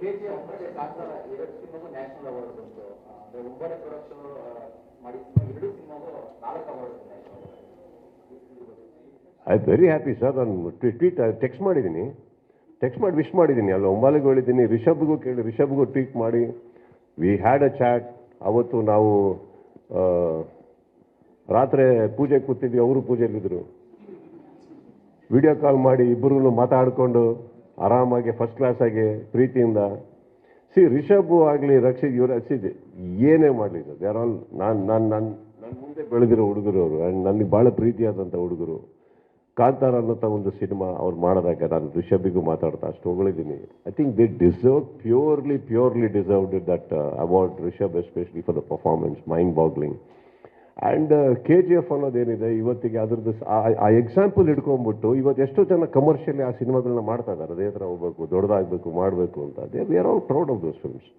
I very happy sir ನಾನು tweet text ಮಾಡಿದ್ದೀನಿ. Text ಮಾಡಿ ವಿಶ್ ಮಾಡಿದ್ದೀನಿ. ಅಲ್ಲ, ಒಂಬಾಲಿಗೂ ಹೇಳಿದ್ದೀನಿ, ರಿಷಬ್ಗೂ ಕೇಳಿ, ರಿಷಬ್ಗೂ ಟ್ವೀಟ್ ಮಾಡಿ. ವಿ ಹ್ಯಾಡ್ ಅ ಚಾಟ್ ಅವತ್ತು ನಾವು ರಾತ್ರಿ ಪೂಜೆ ಕೂತಿದ್ವಿ, ಅವರು ಪೂಜೆಯಲ್ಲಿದ್ದರು. ವಿಡಿಯೋ ಕಾಲ್ ಮಾಡಿ ಇಬ್ಬರು ಮಾತಾಡಿಕೊಂಡು ಆರಾಮಾಗಿ ಫಸ್ಟ್ ಕ್ಲಾಸಾಗಿ ಪ್ರೀತಿಯಿಂದ. ಸಿ ರಿಷಬ್ ಆಗಲಿ, ರಕ್ಷಿತ್ ಇವರು ಹಚ್ಚಿದೆ ಏನೇ ಮಾಡಲಿ ದೇ ಆರ್ ಆಲ್ ನಾನು ನಾನು ನನ್ನ ನನ್ನ ಮುಂದೆ ಬೆಳೆದಿರೋ ಹುಡುಗರು ಅವರು. ಆ್ಯಂಡ್ ನನಗೆ ಭಾಳ ಪ್ರೀತಿಯಾದಂಥ ಹುಡುಗರು. ಕಾಂತಾರ ಅನ್ನೋಂಥ ಒಂದು ಸಿನಿಮಾ ಅವ್ರು ಮಾಡಿದಾಗ ನಾನು ರಿಷಬಿಗೂ ಮಾತಾಡ್ತಾ ಅಷ್ಟು ಹೊಗಳಿದ್ದೀನಿ. I think they deserve purely purely deserved that award Rishab especially for the performance mind boggling and K G F ಅನ್ನೋದೇನಿದೆ ಇವತ್ತಿಗೆ ಅದ್ರದ್ದು ಆ- ಎಕ್ಸಾಂಪಲ್ ಹಿಡ್ಕೊಂಡ್ಬಿಟ್ಟು ಇವತ್ತು ಎಷ್ಟೋ ಜನ ಕಮರ್ಷಿಯಲಿ ಆ ಸಿನಿಮಾಗಳನ್ನ ಮಾಡ್ತಾ ಇದ್ದಾರೆ. ಅದೇ ಥರ ಹೋಗ್ಬೇಕು ದೊಡ್ಡದಾಗಬೇಕು ಮಾಡಬೇಕು ಅಂತ. They we are all proud of those films